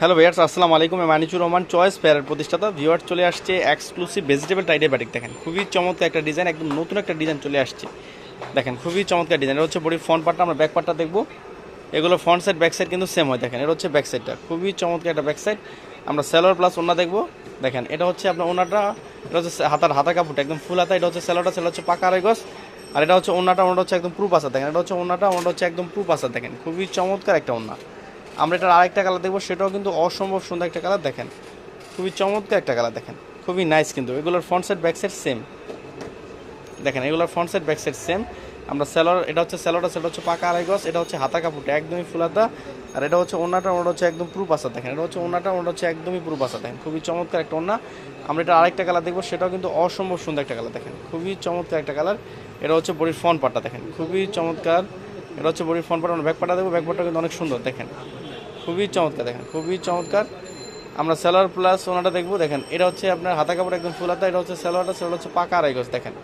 Hello viewers আসসালামু আলাইকুম। আমি মানিচুর রহমান, চয়েস পেয়ারের প্রতিষ্ঠাতা। ভিউয়ার চলে আসছে এক্সক্লুসিভ ভেজিটেবল টাইডে ব্যাটিক দেখেন। খুবই চমৎকার একটা ডিজাইন একদম নতুন একটা ডিজাইন চলে আসছে। দেখেন, খুবই চমৎকার ডিজাইন এটা হচ্ছে বডির ফ্রন্ট পার্টটা আমরা ব্যাক পার্টটা দেখব। এগুলো ফ্রন্ট সাইড ব্যাক সাইড কিন্তু সেম হয়, দেখেন। এটা হচ্ছে ব্যাক সাইডটা খুবই চমৎকার একটা ব্যাক সাইড আমরা সেলোয়ার প্লাস ওনা দেখব। দেখেন, এটা হচ্ছে আপনার ওনাটা এটা হচ্ছে হাতার হাতা কাপড়টা, একদম ফুল হাতা। এটা হচ্ছে সেলোয়ারটা সেটা হচ্ছে পাকা আড়াই গজ। আর এটা হচ্ছে ওনাটা ওনাটা হচ্ছে একদম প্রুফ আসা দেখেন। এটা হচ্ছে ওনাটা ওনাটা হচ্ছে একদম প্রুফ আসা দেখেন। খুবই চমৎকার একটা ওনা আমরা এটার আরেকটা কালার দেখব, সেটাও কিন্তু অসম্ভব সুন্দর একটা কালার দেখেন। খুবই চমৎকার একটা কালার দেখেন। খুবই নাইস কিন্তু, এগুলোর front side back side same দেখেন, এগুলোর front side back side same আমরা স্যালোর এটা হচ্ছে স্যালোটা সেটা হচ্ছে পাকা আড়াই গজ, এটা হচ্ছে হাতা কাপড়টা একদমই ফুলাতা আর এটা হচ্ছে ওনাটা ওনাটা হচ্ছে একদম প্রুফ আসা দেখেন। এটা হচ্ছে ওনাটা ওনাটা হচ্ছে একদমই প্রুফ আসা দেখেন। খুবই চমৎকার একটা ওনা আমরা এটা আরেকটা কালার দেখব, সেটাও কিন্তু অসম্ভব সুন্দর একটা কালার দেখেন। খুবই চমৎকার একটা কালার এটা হচ্ছে বডির ফ্রন্ট পার্টটা দেখেন। খুবই চমৎকার। এটা হচ্ছে বডির ফ্রন্ট পাটা ব্যাক পার্টটা দেখব ব্যাক পার্টটা কিন্তু অনেক সুন্দর, দেখেন। খুবই চমৎকার, দেখেন, খুবই চমৎকার। আমরা স্যালোয়ার প্লাস ওনাটা দেখব, দেখেন, এটা হচ্ছে আপনার হাতা কাপড় একদম ফুল হাতা, এটা হচ্ছে স্যালোয়ারটা সেটা হচ্ছে পাকা আড়াই গজ, দেখেন।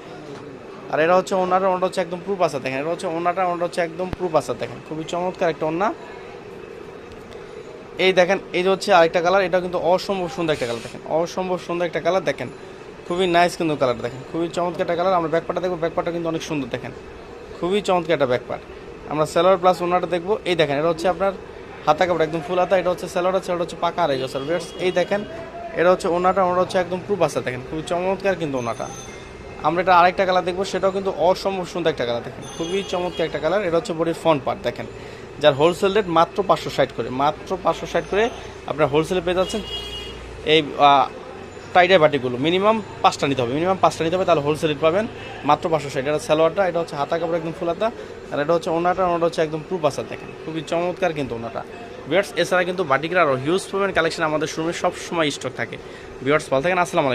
আর এটা হচ্ছে ওনাটা ওনাটা হচ্ছে একদম প্রুফ আসা দেখেন, এটা হচ্ছে ওনাটা ওনাটা হচ্ছে একদম প্রুফ আসা দেখেন, খুবই চমৎকার একটা ওনা এই দেখেন, এই যে হচ্ছে আরেকটা কালার এটা কিন্তু অসম্ভব সুন্দর একটা কালার দেখেন, অসম্ভব সুন্দর একটা কালার দেখেন, খুবই নাইস কিন্তু কালার দেখেন, খুবই চমৎকার একটা কালার আমরা ব্যাকপার্টটা দেখব ব্যাকপার্টটা কিন্তু অনেক সুন্দর, দেখেন, খুবই চমৎকার একটা ব্যাকপার্ট আমরা সেলোয়ার প্লাস ওনাটা দেখব, এই দেখেন, এটা হচ্ছে আপনার হাতা কাপড়, একদম ফুল হাতা, এটা হচ্ছে সেলোয়ার সেটা হচ্ছে পাকা আড়াই স্যার এই দেখেন, এটা হচ্ছে ওনাটা ওনাটা হচ্ছে একদম প্রুফ আছে, দেখেন, খুবই চমৎকার কিন্তু ওনাটা। আমরা এটা আরেকটা কালার দেখব, সেটাও কিন্তু অসম্ভব সুন্দর একটা কালার দেখেন, খুবই চমৎকার একটা কালার এটা হচ্ছে বডির ফ্রন্ট পার্ট দেখেন। যার হোলসেল রেট মাত্র পাঁচশো ষাট করে, মাত্র পাঁচশো ষাট করে আপনার হোলসেলে পেয়ে যাচ্ছেন। এই টাইডার বাটিগুলো মিনিমাম পাঁচটা নিতে হবে। মিনিমাম পাঁচটা নিতে হবে, তাহলে হোলসেল রেট পাবেন। মাত্র পাঁচশো ষাট। এটা সালোয়ারটা, এটা হচ্ছে হাতা কাপড় একদম ফুলাতা আর এটা হচ্ছে ওনাটা ওনাটা হচ্ছে একদম প্রুফ আসার দেখেন। খুবই চমৎকার কিন্তু ওনাটা বিয়ার্স এছাড়া কিন্তু বাটিকের আরও হিউজ পাবেন কালেকশন আমাদের শোরুমে সবসময় স্টক থাকে। বিয়ার্স ভালো থাকেন, আসসালামু